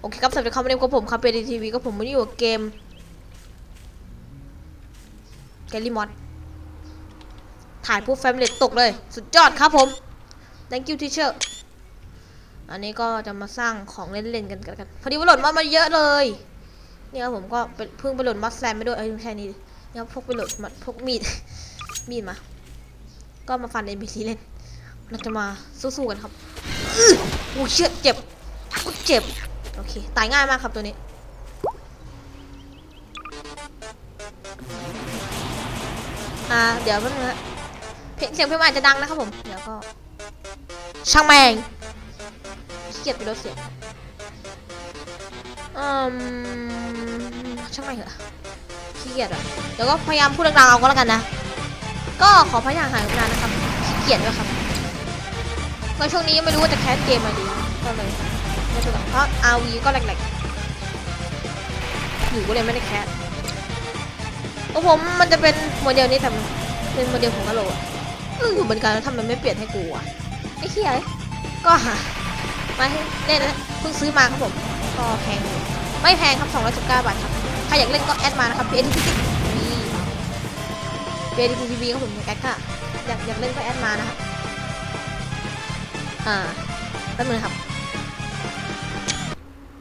โอเคครับสวัสดีครับวันนี้กับผมครับเป็นทีวีก็ผมวันนี้อยู่กับเกมแกลลี่มอดถ่ายผู้แฟมเลตตกเลย สุดยอดครับผม thank you teacher อันนี้ก็จะมาสร้างของเล่นๆกันกันพอดีว่าโหลดมอดมาเยอะเลยนี่ครับผมก็เพิ่งไปโหลดมอดแซมไปด้วยเอ้ยไม่ใช่นี่ดินี่ครับพกไปโหลดมาพกมีดมีดมา ก็มาฟัน NPC เล่นเราจะมาสู้ๆกันครับอื้เชี่ยเจ็บโอ้เจ็บ โอเค ตายง่ายมากครับตัวนี้ อ่า เดี๋ยวแป๊บนึงนะเพลงเสียงเพลงมันอาจจะดังนะครับผม เดี๋ยวก็ ช่างแมงเกียจไปลดเสียงอืมช่างแมงเหรอขี้เกียจอะเดี๋ยวก็พยายามพูดดังๆเอาก็แล้วกันนะ ก็ขอพยายามหายนานนะครับขี้เกียจด้วยครับก็ช่วงนี้ไม่รู้ว่าจะแคสเกมอะไรดีก็เลย ไม่ถูกเพราะ RV ก็แหลกๆอยู่ก็เลยไม่ได้แคสโอ้ผมมันจะเป็นโมเดลนี้แต่เป็นโมเดลของกะโหลกอะอยู่เหมือนกันแล้วทำไมไม่เปลี่ยนให้กูอะไอ้เหี้ยก็หามาให้เล่นนะเพิ่งซื้อมาครับผมก็แพงอยู่ไม่แพงครับ219บาทครับใครอยากเล่นก็แอดมานะครับ PNTV เบดีทีวีก็ผมแอดค่ะอยากอยากเล่นก็แอดมานะครับอ่าแป๊บนึงครับ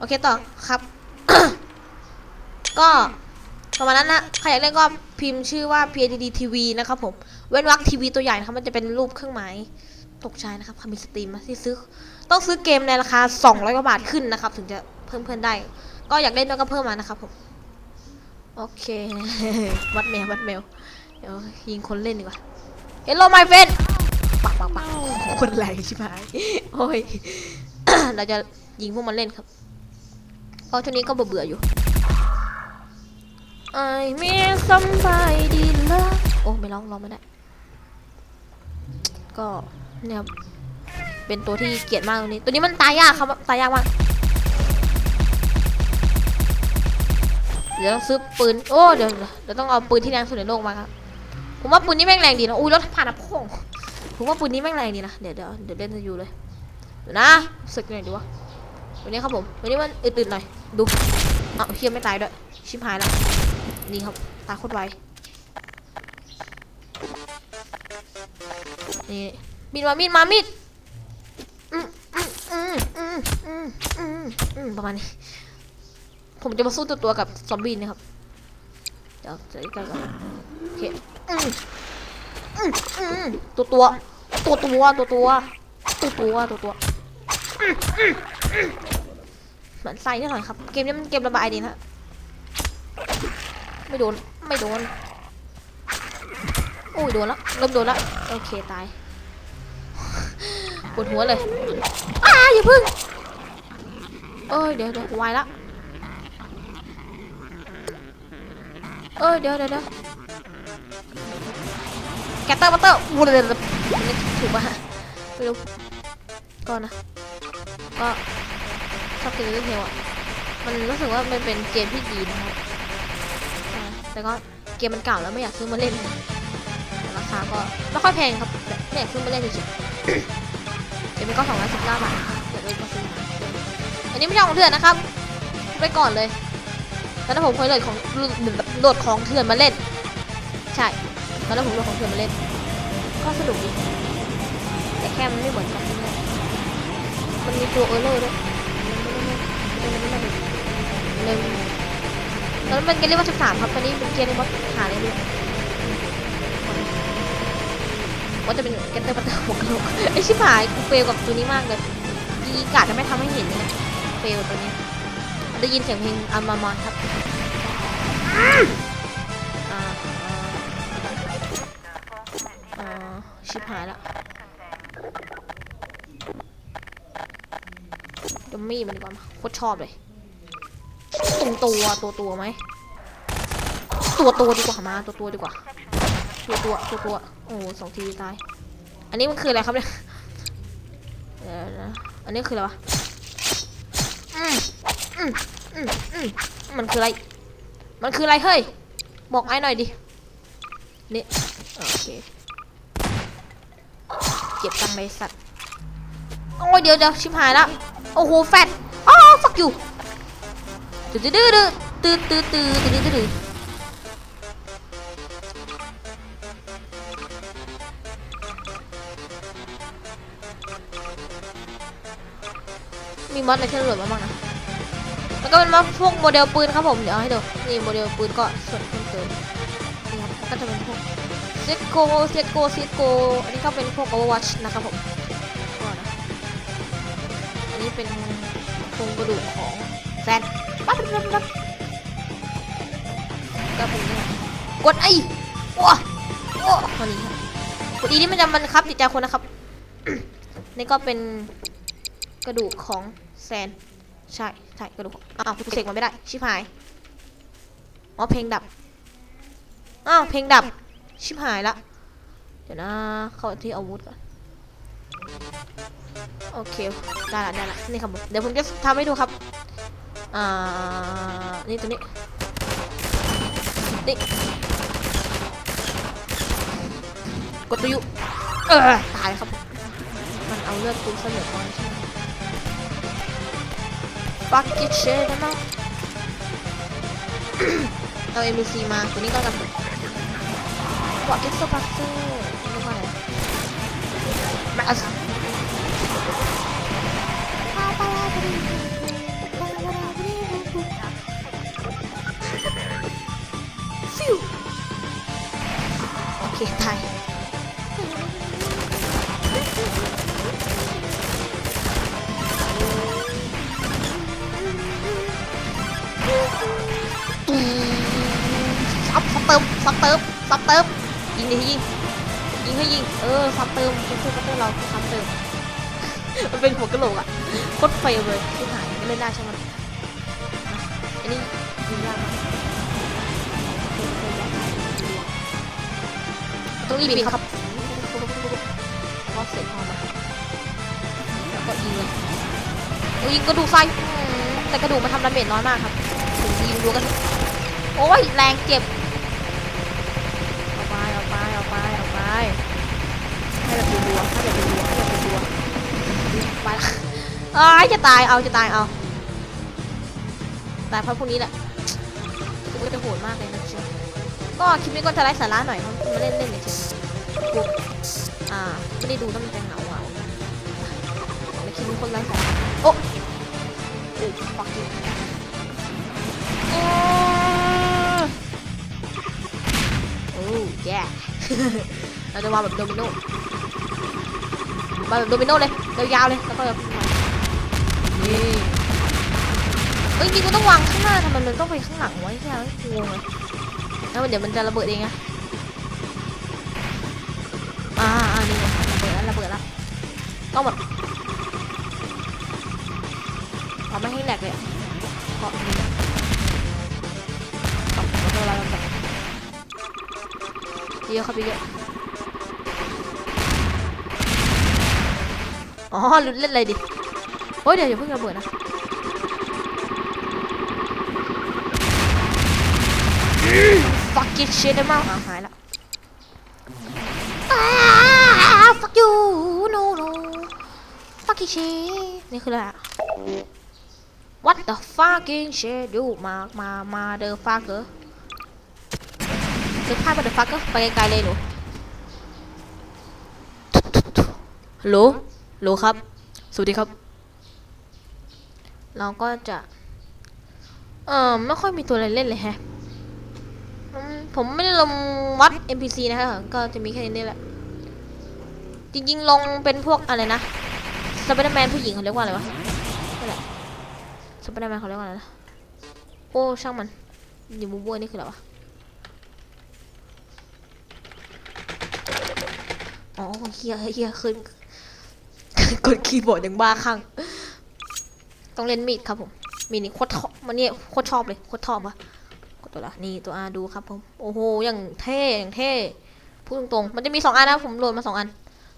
เคต่อครับ ก็ประมาณนั้นนะใครอยากเล่นก็พิมพ์ชื่อว่า PDD TV นะครับผม เว้นวรรคทีวีตัวใหญ่นะครับมันจะเป็นรูปเครื่องหมายตกใจนะครับคำมีสตรีมนะที่ซื้อ ต้องซื้อเกมในราคา 200กว่าบาทขึ้นนะครับ ถึงจะเพิ่มเพื่อนได้ ก็อยากเล่นก็เพิ่มมานะครับผม โอเควัดแมววัดแมวเดี๋ยวยิงคนเล่นดีกว่า Hello my friend ปักปักปักคนแรงชิบหายโอ้ยเราจะยิงพวกมันเล่นครับเพ ราะช่วนี้ก็เบื่อๆอยู่ I miss somebody love โอ้ไม่ร้องร้องไม่ได้ ก็เนี่ยครับเป็นตัวที่เกลียดมากตัวนี้ ตัวนี้มันตายยากครับตายยากมากเดี๋ยวต้องซื้อปืน โอ้ เดี๋ยวเดี๋ยวต้องเอาปืนที่แรงสุดในโลกมาครับ ผมว่าปืนนี้แม่งแรงดีนะ อุ้ยรถผ่านอะพ่งผมว่าปืนนี้แม่งแรงดีนะ เดี๋ยวเดี๋ยวเดี๋ยวเล่นจะอยู่เลย เดี๋ยวนะสึกหน่อยดีวะ วันนี้ครับผม วันนี้มันอึดๆหน่อย ดูอ้าวเฮียไม่ตายด้วย ชิบหายแล้ว นี่ครับ ตาโคตรไว นี่มีดมามีดมามีดอืมอืมอืมอืมอืมอืมอืมประมาณนี้ ผมจะมาสู้ตัวตัวกับซอมบี้นะครับ เดี๋ยวเจอกันก่อนโอเคอืมอืมอืมตัวตัวตัวตัวตัวตัวตัวตัวตัวตัว เหมือนไส้นิดหน่อยครับ เกมนี้มันเกมระบายดีนะไม่โดน ไม่โดน โอ้ยโดนแล้วเริ่มโดนแล้ว โอเคตายปวดหัวเลยอ้าอย่าพึ่งเอ้ยเดี๋ยวเดี๋ยววายละเอ้ยเดี๋ยวเดี๋ยวเดี๋ยวแกเตอร์บัตเตอร์วูดเลยนี่ถูกป่ะไม่รู้ก็นะก็ ชอบเกมเรื่องเทลอะ มันรู้สึกว่ามันเป็นเกมที่ดีนะครับ แต่ก็เกมมันเก่าแล้วไม่อยากซื้อมาเล่น ราคาก็ไม่ค่อยแพงครับแต่ไม่อยากซื้อมาเล่นเฉยๆเกมมันก็สองร้อยสิบเก้าบาทเดี๋ยวเลยก็ซื้ออันนี้ไม่ใช่ของเถื่อนนะครับ ไปก่อนเลยตอนนั้นผมเคยโหลดของโหลดของเถื่อนมาเล่น ใช่ตอนนั้นผมโหลดของเถื่อนมาเล่น ก็สนุกดีแต่แค่มันไม่เหมือนกันที่นี่มันมีตัวเออร์เลอร์ด้วย หนึ่งตอนนั้นเป็นเกมเรียกว่าสิบสามครับตอนนี้เป็นเกมเรียกว่าหาเลยด้วยว่าจะเป็นเกมเตอร์ปัตเตอร์หกะโหลกไอชิบหายกูเฟลกับตัวนี้มากเลยยีกาจะไม่ทำให้เห็นเลยนะเฟลตัวนี้ได้ยินเสียงเพลงอัมมามอนครับอ่าชิบหายแล้ว จะมีมันดีกว่าโคตรชอบเลยตรงตัวตัวตัวไหมตัวตัวดีกว่ามาตัวตัวดีกว่า ตัวตัวตัวตัวโอ้สองทีตาย อันนี้มันคืออะไรครับเนี่ยนะอันนี้คืออะไรวะอืมอืมอืมอืมมันคืออะไร มันคืออะไรเฮ้ย บอกไอ้หน่อยดิ นี่โอเคเจ็บจังเลยสัตว์ โอ้ยเดี๋ยวเดี๋ยวชิบหายแล้ว โอ้โหแฟดอ๋อฟักอยู่ตื้อตื้อตื้อตื้อตื้อตื้อตื้อตื้อตื้อมีมอสอะไรที่ระเดมาบ้างนะแล้วก็เป็นมาพวกโมเดลปืนครับผมเดี๋ยวให้ดูนี่โมเดลปืนก็ส่วนเพิ่มเติมนี่ครับก็จะเป็นพวกเซตโกเซตโกเซตโกอันนี้ก็เป็นพวก Overwatch นะครับผม เป็นโครงกระดูกของแซนปั๊บปั๊บปั๊บก็เป็นนี่กดไอ้ว้าว้คนนี้ครับกดอีนี่มันจะมันครับจิตใจคนนะครับ นี่ก็เป็นกระดูกของแซน ใช่ใช่กระดูกอ้าวกูเสกมันไม่ได้ ชิบหายอ๋อเพลงดับอ้าวเพลงดับ ชิบหายละ เดี๋ยวนะ เข้าที่อาวุธก่อน โอเค ได้ละได้ละนี่ครับผม เดี๋ยวผมจะทำให้ดูครับ อ่า นี่ตัวนี้ นี่ กดตัวยุเออตายครับ มันเอาเลือดกูเสมอก่อนใช่ไหม fuck it shit ได้มั้งเอา MBC มาตัวนี้ก็กัน what is the buster เรียกว่าอะไรมส ฟิวโอเคไทยซับซับเติมซับเติมซับเติมยิงดิยิงยิงให้ยิง เออซับเติมคือคือเติมเราคือซับเติม มันเป็นหัวกะโหลกอะโคตรเฟลเลยที่หายเล่นได้ใช่ไหมอันนี้ยิงยากมากต้องรีบบินครับรอเสร็จพอมาแล้วก็ยิงเลยโอ้ยิงกระดูกไฟแต่กระดูกมันทำดาเมจน้อยมากครับถึงยิงดูกัน โอ้ยแรงเจ็บ เอาไป เอาไป เอาไป เอาไป ให้แบบรัวๆให้แบบรัวๆให้แบบรัวๆไปละ เอ้ยจะตายเอาจะตายเอาตายเพราะพวกนี้แหละคือว่าจะโหดมากเลยนะก็คลิปนี้ก็จะไร้สาระหน่อยเพราะมาเล่นเล่นเฉยๆพวอ่าไม่ได้ดูต้องมันจะเหงาเอาในคลิปนี้คนไร้สาระโอ้โอ้ฟักกิ้งโอ้แย่เราจะวางแบบโดมิโนวางแบบโดมิโนเลยยาวๆเลยแล้วก็แบบ เอ้ยจริงๆมันต้องวางข้างหน้าทำไมมันต้องไปข้างหลังไว้แค่นั้นงงแล้วเดี๋ยวมันจะระเบิดเองไงอ่าอ่านี่ไงระเบิดแล้วระเบิดแล้วต้องแบบเอาไม่ให้แหลกเลยอะเกาะนี่นะเกาะตัวเราแบบเยอะครับเยอะอ๋อลุ้นเล่นอะไรดิ โอ้ยเดี๋ยวอย่าเพิ่งระเบิดนะ fuck it shit ได้มั้งอะหายละอ่า fuck you no no fuck it shit นี่คืออะไรอะ what the fucking shit you มามามา the fucker จะพลาดไปเดอะฟักก็ไปไกลๆเลยหนูฮัลโหลฮัลโหลครับ สวัสดีครับ เราก็จะ เอ่อไม่ค่อยมีตัวอะไรเล่นเลยแฮะ ผมไม่ได้ลงวัด NPC นะคะก็จะมีแค่นี้แหละ จริงๆ ลงเป็นพวกอะไรนะสไปเดอร์แมนผู้หญิงเขาเรียกว่าอะไรวะนั่นแหละสไปเดอร์แมนเขาเรียกว่าอะไรนะโอ้ ช่างมันอยู่บูบัวนี่คืออะไรวะ อ๋อเฮียเฮียขึ้นกดคีย์บอร์ดอย่างบ้าคลั่ง ต้องเล่นมีดครับผม มีดนี่โคตรชอบมันเนี่ยโคตรชอบเลยโคตรชอบอะตัวละนี่ตัวอาดูครับผม โอ้โห อย่างเท่อย่างเท่ พูดตรงๆ มันจะมีสองอันนะผมโหลดมาสองอัน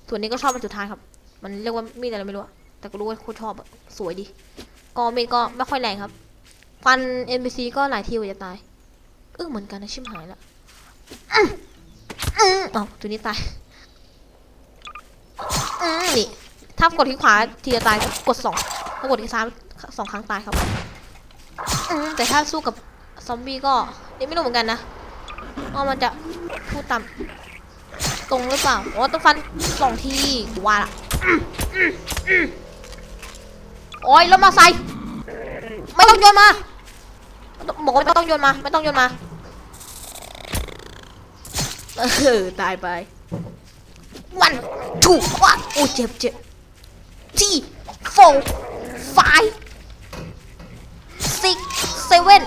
ส่วนนี้ก็ชอบเป็นสุดท้ายครับ มันเรียกว่ามีดอะไรไม่รู้อะแต่ก็รู้ว่าโคตรชอบอะสวยดี ก็มีดก็ไม่ค่อยแรงครับ ฟัน NPC ก็หลายทีกว่าจะตาย เออเหมือนกันนะชิมหายละอ๋อตัวนี้ตายนี่ถ้ากดที่ขวาทีจะตายกดสองถ้ากดที่ซ้าย สองครั้งตายครับแต่ถ้าสู้กับซอมบี้ก็นี่ไม่รู้เหมือนกันนะว่ามันจะพูดตามตรงหรือเปล่าอ๋อต้องฟันสองทีว่าละอืมอืมอืมโอ้ยแล้วมาใส่ไม่ต้องโยนมาบอกว่าไม่ต้องโยนมา ไม่ต้องโยนมาเออตายไปวันถูกว่าโอ้เจ็บเจ็บที่โฟไฟ ซิกเซเว่น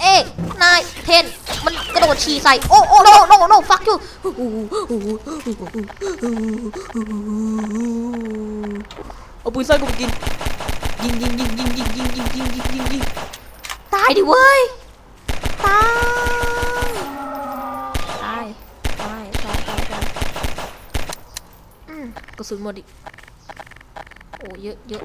เอ็กนายเทนมันกระโดดฉี่ใส่ โอ้โอ้โนโนโนฟักยูเอาปืนใส่กูไปกิน ยิงยิงยิงยิงยิงยิงยิงยิงยิงยิงยิงตายดิเว้ย ตาย ตาย ตาย ตาย ตายตายอืมกระสุนหมดอีก โอ้เยอะเยอะ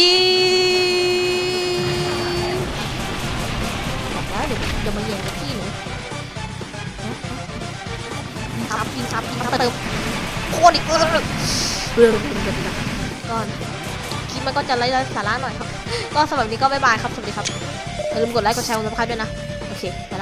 ยิงบอกแล้วเดี๋ยวเดี๋ยวมาแย่งกับพี่หนูยิงซ้ำยิงซ้ำยิงซ้ำเติมโคตรอีกเออเรื่อก่อนคลิปมันก็จะไร้สาระหน่อยครับ ก็สำหรับนนี้ก็บ๊ายบายครับ สวัสดีครับอย่าลืมกดไลค์กดแชร์กดซับสไครต์ด้วยนะ โอเคไปละ